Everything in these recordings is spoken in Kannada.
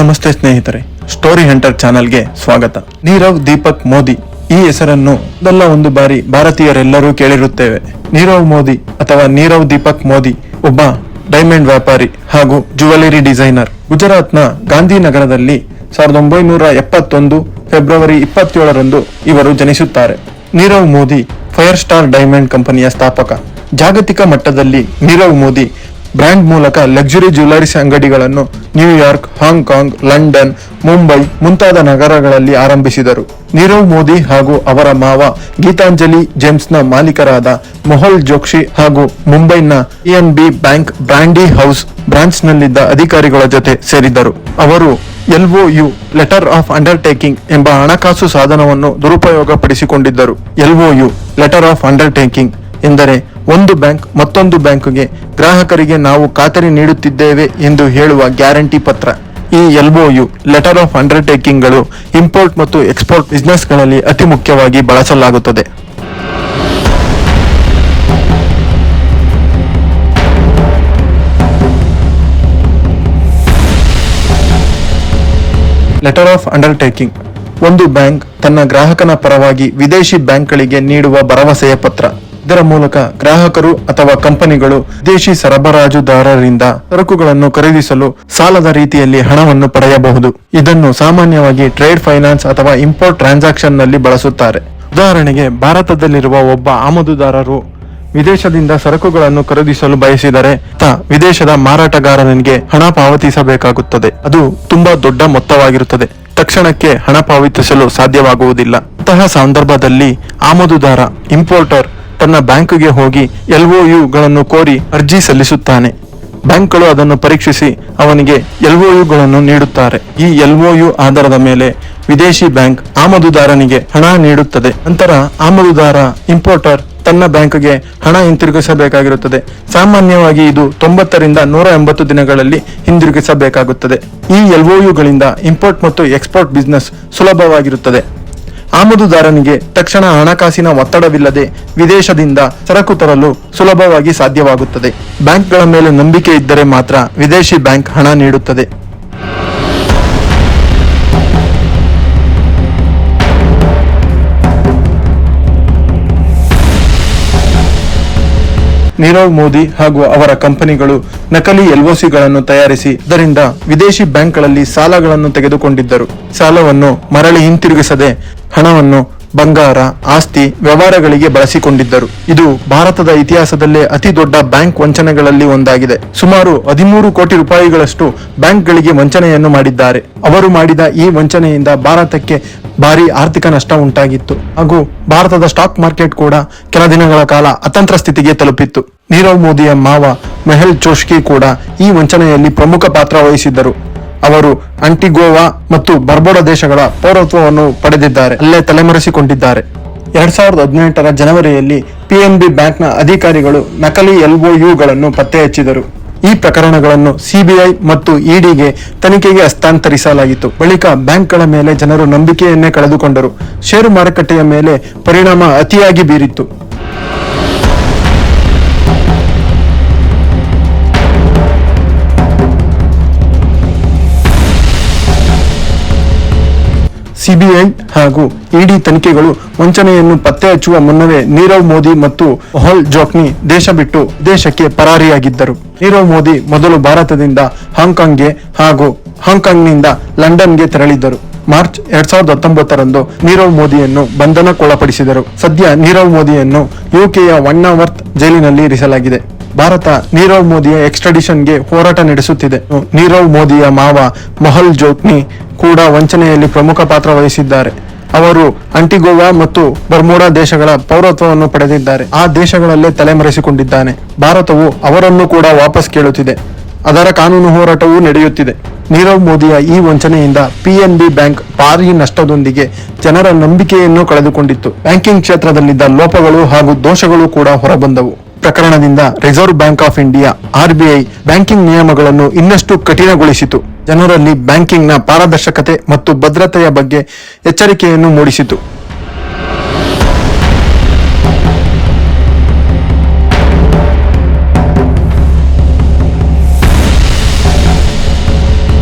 ನಮಸ್ತೆ ಸ್ನೇಹಿತರೆ ಸ್ಟೋರಿ ಹಂಟರ್ ಚಾನೆಲ್ಗೆ ಸ್ವಾಗತ. ನೀರವ್, ದೀಪಕ್, ಮೋದಿ ಈ ಹೆಸರನ್ನು ಮೊದಲ ಒಂದು ಬಾರಿ ಭಾರತೀಯರೆಲ್ಲರೂ ಕೇಳಿರುತ್ತೇವೆ. ನೀರವ್ ಮೋದಿ ಅಥವಾ ನೀರವ್, ದೀಪಕ್ ಮೋದಿ ಒಬ್ಬ ಡೈಮಂಡ್ ವ್ಯಾಪಾರಿ ಹಾಗೂ ಜುವೆಲರಿ ಡಿಸೈನರ್. ಗುಜರಾತ್ನ ಗಾಂಧಿನಗರದಲ್ಲಿ ಸಾವಿರದ ಒಂಬೈನೂರ ಎಪ್ಪತ್ತೊಂದು ಫೆಬ್ರವರಿ ಇಪ್ಪತ್ತೇಳರಂದು ಇವರು ಜನಿಸುತ್ತಾರೆ. Nirav Modi fire star diamond ಕಂಪನಿಯ ಸ್ಥಾಪಕ. ಜಾಗತಿಕ ಮಟ್ಟದಲ್ಲಿ ನೀರವ್ ಮೋದಿ ಬ್ರ್ಯಾಂಡ್ ಮೂಲಕ ಲಕ್ಸುರಿ ಜ್ಯುವೆಲರೀಸ್ ಅಂಗಡಿಗಳನ್ನು New York Hong Kong, London, Mumbai ಮುಂತಾದ ನಗರಗಳಲ್ಲಿ ಆರಂಭಿಸಿದರು. ನೀರವ್ ಮೋದಿ ಹಾಗೂ ಅವರ ಮಾವ ಗೀತಾಂಜಲಿ ಜೇಮ್ಸ್ನ ಮಾಲೀಕರಾದ ಮೊಹಲ್ ಜೋಕ್ಷಿ ಹಾಗೂ ಮುಂಬೈನ ಬಿ ಬ್ಯಾಂಕ್ ಬ್ರಾಂಡಿ ಹೌಸ್ ಬ್ರಾಂಚ್ನಲ್ಲಿದ್ದ ಅಧಿಕಾರಿಗಳ ಜೊತೆ ಸೇರಿದ್ದರು. ಅವರು ಎಲ್ಒಯು ಲೆಟರ್ ಆಫ್ ಅಂಡರ್ಟೇಕಿಂಗ್ ಎಂಬ ಹಣಕಾಸು ಸಾಧನವನ್ನು ದುರುಪಯೋಗಪಡಿಸಿಕೊಂಡಿದ್ದರು. ಎಲ್ಒಯು ಲೆಟರ್ ಆಫ್ ಅಂಡರ್ಟೇಕಿಂಗ್ ಎಂದರೆ ಒಂದು ಬ್ಯಾಂಕ್ ಮತ್ತೊಂದು ಬ್ಯಾಂಕ್ಗೆ ಗ್ರಾಹಕರಿಗೆ ನಾವು ಖಾತರಿ ನೀಡುತ್ತಿದ್ದೇವೆ ಎಂದು ಹೇಳುವ ಗ್ಯಾರಂಟಿ ಪತ್ರ. ಈ ಎಲ್ಒಯು ಲೆಟರ್ ಆಫ್ ಅಂಡರ್ಟೇಕಿಂಗ್ಗಳು ಇಂಪೋರ್ಟ್ ಮತ್ತು ಎಕ್ಸ್ಪೋರ್ಟ್ ಬಿಸ್ನೆಸ್ಗಳಲ್ಲಿ ಅತಿ ಮುಖ್ಯವಾಗಿ ಬಳಸಲಾಗುತ್ತದೆ. Letter of undertaking. ಒಂದು ಬ್ಯಾಂಕ್ ತನ್ನ ಗ್ರಾಹಕನ ಪರವಾಗಿ ವಿದೇಶಿ ಬ್ಯಾಂಕ್ಗಳಿಗೆ ನೀಡುವ ಭರವಸೆಯ ಪತ್ರ. ಇದರ ಮೂಲಕ ಗ್ರಾಹಕರು ಅಥವಾ ಕಂಪನಿಗಳು ವಿದೇಶಿ ಸರಬರಾಜುದಾರರಿಂದ ಸರಕುಗಳನ್ನು ಖರೀದಿಸಲು ಸಾಲದ ರೀತಿಯಲ್ಲಿ ಹಣವನ್ನು ಪಡೆಯಬಹುದು. ಇದನ್ನು ಸಾಮಾನ್ಯವಾಗಿ ಟ್ರೇಡ್ ಫೈನಾನ್ಸ್ ಅಥವಾ ಇಂಪೋರ್ಟ್ ಟ್ರಾನ್ಸಾಕ್ಷನ್ನಲ್ಲಿ ಬಳಸುತ್ತಾರೆ. ಉದಾಹರಣೆಗೆ, ಭಾರತದಲ್ಲಿರುವ ಒಬ್ಬ ಆಮದುದಾರರು ವಿದೇಶದಿಂದ ಸರಕುಗಳನ್ನು ಖರೀದಿಸಲು ಬಯಸಿದರೆ ವಿದೇಶದ ಮಾರಾಟಗಾರನಿಗೆ ಹಣ ಪಾವತಿಸಬೇಕಾಗುತ್ತದೆ. ಅದು ತುಂಬಾ ದೊಡ್ಡ ಮೊತ್ತವಾಗಿರುತ್ತದೆ. ತಕ್ಷಣಕ್ಕೆ ಹಣ ಪಾವತಿಸಲು ಸಾಧ್ಯವಾಗುವುದಿಲ್ಲ. ಅಂತಹ ಸಂದರ್ಭದಲ್ಲಿ ಆಮದುದಾರ, ಇಂಪೋರ್ಟರ್ ತನ್ನ ಬ್ಯಾಂಕ್ಗೆ ಹೋಗಿ ಗಳನ್ನು ಕೋರಿ ಅರ್ಜಿ ಸಲ್ಲಿಸುತ್ತಾನೆ. ಬ್ಯಾಂಕ್ಗಳು ಅದನ್ನು ಪರೀಕ್ಷಿಸಿ ಅವನಿಗೆ ಗಳನ್ನು ನೀಡುತ್ತಾರೆ. ಈ ಎಲ್ಒಯು ಆಧಾರದ ಮೇಲೆ ವಿದೇಶಿ ಬ್ಯಾಂಕ್ ಆಮದುದಾರನಿಗೆ ಹಣ ನೀಡುತ್ತದೆ. ನಂತರ ಆಮದುದಾರ, ಇಂಪೋರ್ಟರ್ ತನ್ನ ಬ್ಯಾಂಕ್ಗೆ ಹಣ ಹಿಂತಿರುಗಿಸಬೇಕಾಗಿರುತ್ತದೆ. ಸಾಮಾನ್ಯವಾಗಿ ಇದು ತೊಂಬತ್ತರಿಂದ ನೂರ ಎಂಬತ್ತು ದಿನಗಳಲ್ಲಿ ಹಿಂದಿರುಗಿಸಬೇಕಾಗುತ್ತದೆ ಈ ಎಲ್ಒಯುಗಳಿಂದ ಇಂಪೋರ್ಟ್ ಮತ್ತು ಎಕ್ಸ್ಪೋರ್ಟ್ ಬಿಸ್ನೆಸ್ ಸುಲಭವಾಗಿರುತ್ತದೆ. ಆಮದುದಾರನಿಗೆ ತಕ್ಷಣ ಹಣಕಾಸಿನ ಒತ್ತಡವಿಲ್ಲದೆ ವಿದೇಶದಿಂದ ಸರಕು ತರಲು ಸುಲಭವಾಗಿ ಸಾಧ್ಯವಾಗುತ್ತದೆ. ಬ್ಯಾಂಕ್ಗಳ ಮೇಲೆ ನಂಬಿಕೆ ಇದ್ದರೆ ಮಾತ್ರ ವಿದೇಶಿ ಬ್ಯಾಂಕ್ ಹಣ ನೀಡುತ್ತದೆ. ನೀರವ್ ಮೋದಿ ಹಾಗೂ ಅವರ ಕಂಪನಿಗಳು ನಕಲಿ ಎಲ್ಒಸಿಗಳನ್ನು ತಯಾರಿಸಿ ಇದರಿಂದ ವಿದೇಶಿ ಬ್ಯಾಂಕ್ಗಳಲ್ಲಿ ಸಾಲಗಳನ್ನು ತೆಗೆದುಕೊಂಡಿದ್ದರು. ಸಾಲವನ್ನು ಮರಳಿ ಹಿಂತಿರುಗಿಸದೆ ಹಣವನ್ನು ಬಂಗಾರ, ಆಸ್ತಿ ವ್ಯವಹಾರಗಳಿಗೆ ಬಳಸಿಕೊಂಡಿದ್ದರು. ಇದು ಭಾರತದ ಇತಿಹಾಸದಲ್ಲೇ ಅತಿ ದೊಡ್ಡ ಬ್ಯಾಂಕ್ ವಂಚನೆಗಳಲ್ಲಿ ಒಂದಾಗಿದೆ. ಸುಮಾರು ಹದಿಮೂರು ಕೋಟಿ ರೂಪಾಯಿಗಳಷ್ಟು ಬ್ಯಾಂಕ್ಗಳಿಗೆ ವಂಚನೆಯನ್ನು ಮಾಡಿದ್ದಾರೆ. ಅವರು ಮಾಡಿದ ಈ ವಂಚನೆಯಿಂದ ಭಾರತಕ್ಕೆ ಭಾರಿ ಆರ್ಥಿಕ ನಷ್ಟ ಉಂಟಾಗಿತ್ತು. ಹಾಗೂ ಭಾರತದ ಸ್ಟಾಕ್ ಮಾರ್ಕೆಟ್ ಕೂಡ ಕೆಲ ದಿನಗಳ ಕಾಲ ಅತಂತ್ರ ಸ್ಥಿತಿಗೆ ತಲುಪಿತ್ತು. ನೀರವ್ ಮೋದಿಯ ಮಾವ ಮೆಹಲ್ ಚೋಷ್ಕಿ ಕೂಡ ಈ ವಂಚನೆಯಲ್ಲಿ ಪ್ರಮುಖ ಪಾತ್ರ ವಹಿಸಿದ್ದರು. ಅವರು ಅಂಟಿಗೋವಾ ಮತ್ತು ಬರ್ಬೋಡಾ ದೇಶಗಳ ಪೌರತ್ವವನ್ನು ಪಡೆದಿದ್ದಾರೆ. ಅಲ್ಲೇ ತಲೆಮರೆಸಿಕೊಂಡಿದ್ದಾರೆ. ಎರಡ್ ಸಾವಿರದ ಹದಿನೆಂಟರ ಜನವರಿಯಲ್ಲಿ ಪಿಎನ್ಬಿ ಬ್ಯಾಂಕ್ನ ಅಧಿಕಾರಿಗಳು ನಕಲಿ ಎಲ್ಒಯುಗಳನ್ನು ಪತ್ತೆ ಹಚ್ಚಿದರು. ಈ ಪ್ರಕರಣಗಳನ್ನು ಸಿಬಿಐ ಮತ್ತು ಇಡಿಗೆ ತನಿಖೆಗೆ ಹಸ್ತಾಂತರಿಸಲಾಯಿತು. ಬಳಿಕ ಬ್ಯಾಂಕ್ಗಳ ಮೇಲೆ ಜನರು ನಂಬಿಕೆಯನ್ನೇ ಕಳೆದುಕೊಂಡರು. ಷೇರು ಮಾರುಕಟ್ಟೆಯ ಮೇಲೆ ಪರಿಣಾಮ ಅತಿಯಾಗಿ ಬೀರಿತ್ತು. ಸಿಬಿಐ ಹಾಗೂ ಇಡಿ ತನಿಖೆಗಳು ವಂಚನೆಯನ್ನು ಪತ್ತೆ ಹಚ್ಚುವ ಮುನ್ನವೇ ನೀರವ್ ಮೋದಿ ಮತ್ತು ಹೊಲ್ ಜೋಕ್ನಿ ದೇಶ ಬಿಟ್ಟು ದೇಶಕ್ಕೆ ಪರಾರಿಯಾಗಿದ್ದರು. ನೀರವ್ ಮೋದಿ ಮೊದಲು ಭಾರತದಿಂದ ಹಾಂಗ್ಕಾಂಗ್ಗೆ ಹಾಗೂ ಹಾಂಗ್ಕಾಂಗ್ನಿಂದ ಲಂಡನ್ಗೆ ತೆರಳಿದ್ದರು. ಮಾರ್ಚ್ ಎರಡ್ ಸಾವಿರದ ಹತ್ತೊಂಬತ್ತರಂದು ನೀರವ್ ಮೋದಿಯನ್ನು ಬಂಧನಕ್ಕೊಳಪಡಿಸಿದರು. ಸದ್ಯ ನೀರವ್ ಮೋದಿಯನ್ನು ಯುಕೆಯ ಅವರ್ತ್ ಜೈಲಿನಲ್ಲಿ ಇರಿಸಲಾಗಿದೆ. ಭಾರತ ನೀರವ್ ಮೋದಿಯ ಎಕ್ಸ್ಟ್ರಡಿಷನ್ಗೆ ಹೋರಾಟ ನಡೆಸುತ್ತಿದೆ. ನೀರವ್ ಮೋದಿಯ ಮಾವ ಮೊಹಲ್ ಜೋಕ್ನಿ ಕೂಡ ವಂಚನೆಯಲ್ಲಿ ಪ್ರಮುಖ ಪಾತ್ರ ವಹಿಸಿದ್ದಾರೆ. ಅವರು ಅಂಟಿಗೋವಾ ಮತ್ತು ಬರ್ಮೋಡಾ ದೇಶಗಳ ಪೌರತ್ವವನ್ನು ಪಡೆದಿದ್ದಾರೆ. ಆ ದೇಶಗಳಲ್ಲೇ ತಲೆಮರೆಸಿಕೊಂಡಿದ್ದಾನೆ. ಭಾರತವು ಅವರನ್ನು ಕೂಡ ವಾಪಸ್ ಕೇಳುತ್ತಿದೆ. ಅದರ ಕಾನೂನು ಹೋರಾಟವೂ ನಡೆಯುತ್ತಿದೆ. ನೀರವ್ ಮೋದಿಯ ಈ ವಂಚನೆಯಿಂದ ಪಿಎನ್ಬಿ ಬ್ಯಾಂಕ್ ಭಾರಿ ನಷ್ಟದೊಂದಿಗೆ ಜನರ ನಂಬಿಕೆಯನ್ನು ಕಳೆದುಕೊಂಡಿತ್ತು. ಬ್ಯಾಂಕಿಂಗ್ ಕ್ಷೇತ್ರದಲ್ಲಿದ್ದ ಲೋಪಗಳು ಹಾಗೂ ದೋಷಗಳು ಕೂಡ ಹೊರಬಂದವು. ಪ್ರಕರಣದಿಂದ Reserve Bank of India RBI banking ನಿಯಮಗಳನ್ನು ಇನ್ನಷ್ಟು ಕಠಿಣಗೊಳಿಸಿತು. ಜನರಲ್ಲಿ ಬ್ಯಾಂಕಿಂಗ್ನ ಪಾರದರ್ಶಕತೆ ಮತ್ತು ಭದ್ರತೆಯ ಬಗ್ಗೆ ಎಚ್ಚರಿಕೆಯನ್ನು ಮೂಡಿಸಿತು.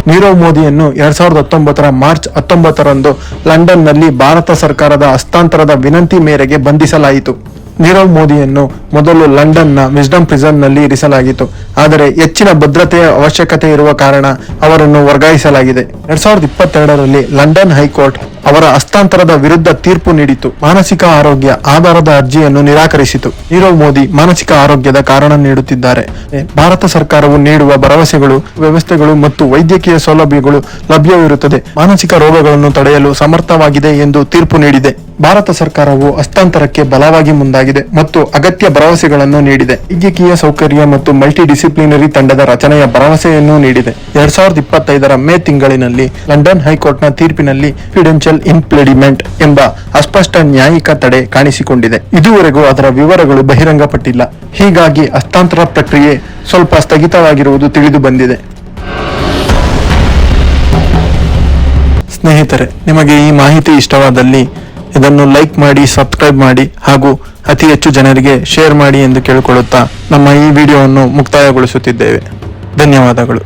ನೀರವ್ ಮೋದಿಯನ್ನು ಎರಡ್ ಸಾವಿರದ ಹತ್ತೊಂಬತ್ತರ ಮಾರ್ಚ್ ಹತ್ತೊಂಬತ್ತರಂದು ಲಂಡನ್ನಲ್ಲಿ ಭಾರತ ಸರ್ಕಾರದ ಹಸ್ತಾಂತರದ ವಿನಂತಿ ಮೇರೆಗೆ ಬಂಧಿಸಲಾಯಿತು. ನೀರವ್ ಮೋದಿಯನ್ನು ಮೊದಲು ಲಂಡನ್ನ ವಿಸ್ಡಮ್ ಪ್ರಿಸನ್ನಲ್ಲಿ ಇರಿಸಲಾಗಿತ್ತು. ಆದರೆ ಹೆಚ್ಚಿನ ಭದ್ರತೆಯ ಅವಶ್ಯಕತೆ ಇರುವ ಕಾರಣ ಅವರನ್ನು ವರ್ಗಾಯಿಸಲಾಗಿದೆ. ಎರಡ್ ಸಾವಿರದ ಇಪ್ಪತ್ತೆರಡರಲ್ಲಿ ಲಂಡನ್ ಹೈಕೋರ್ಟ್ ಅವರ ಹಸ್ತಾಂತರದ ವಿರುದ್ಧ ತೀರ್ಪು ನೀಡಿತು. ಮಾನಸಿಕ ಆರೋಗ್ಯ ಆಧಾರದ ಅರ್ಜಿಯನ್ನು ನಿರಾಕರಿಸಿತು. ನೀರವ್ ಮೋದಿ ಮಾನಸಿಕ ಆರೋಗ್ಯದ ಕಾರಣ ನೀಡುತ್ತಿದ್ದಾರೆ. ಭಾರತ ಸರ್ಕಾರವು ನೀಡುವ ಭರವಸೆಗಳು, ವ್ಯವಸ್ಥೆಗಳು ಮತ್ತು ವೈದ್ಯಕೀಯ ಸೌಲಭ್ಯಗಳು ಲಭ್ಯವಿರುತ್ತದೆ. ಮಾನಸಿಕ ರೋಗಗಳನ್ನು ತಡೆಯಲು ಸಮರ್ಥವಾಗಿದೆ ಎಂದು ತೀರ್ಪು ನೀಡಿದೆ. ಭಾರತ ಸರ್ಕಾರವು ಹಸ್ತಾಂತರಕ್ಕೆ ಬಲವಾಗಿ ಮುಂದಾಗಿದೆ ಮತ್ತು ಅಗತ್ಯ ಭರವಸೆಗಳನ್ನು ನೀಡಿದೆ. ವೈದ್ಯಕೀಯ ಸೌಕರ್ಯ ಮತ್ತು ಮಲ್ಟಿ ಡಿಸಿಪ್ಲಿನರಿ ತಂಡದ ರಚನೆಯ ಭರವಸೆಯನ್ನು ನೀಡಿದೆ. ಎರಡ್ ಸಾವಿರದ ಇಪ್ಪತ್ತೈದರ ಮೇ ತಿಂಗಳಿನಲ್ಲಿ ಲಂಡನ್ ಹೈಕೋರ್ಟ್ನ ತೀರ್ಪಿನಲ್ಲಿ ಫಿಡೆನ್ಷಿಯಲ್ ಇನ್ಪ್ಲಿಡಿಮೆಂಟ್ ಎಂಬ ಅಸ್ಪಷ್ಟ ನ್ಯಾಯಿಕ ತಡೆ ಕಾಣಿಸಿಕೊಂಡಿದೆ. ಇದುವರೆಗೂ ಅದರ ವಿವರಗಳು ಬಹಿರಂಗಪಟ್ಟಿಲ್ಲ. ಹೀಗಾಗಿ ಹಸ್ತಾಂತರ ಪ್ರಕ್ರಿಯೆ ಸ್ವಲ್ಪ ಸ್ಥಗಿತವಾಗಿರುವುದು ತಿಳಿದು ಬಂದಿದೆ. ಸ್ನೇಹಿತರೆ, ನಿಮಗೆ ಈ ಮಾಹಿತಿ ಇಷ್ಟವಾದಲ್ಲಿ ಇದನ್ನು ಲೈಕ್ ಮಾಡಿ, ಸಬ್ಸ್ಕ್ರೈಬ್ ಮಾಡಿ ಹಾಗೂ ಅತಿ ಹೆಚ್ಚು ಜನರಿಗೆ ಶೇರ್ ಮಾಡಿ ಎಂದು ಕೇಳಿಕೊಳ್ಳುತ್ತಾ ನಮ್ಮ ಈ ವಿಡಿಯೋವನ್ನು ಮುಕ್ತಾಯಗೊಳಿಸುತ್ತಿದ್ದೇವೆ. ಧನ್ಯವಾದಗಳು.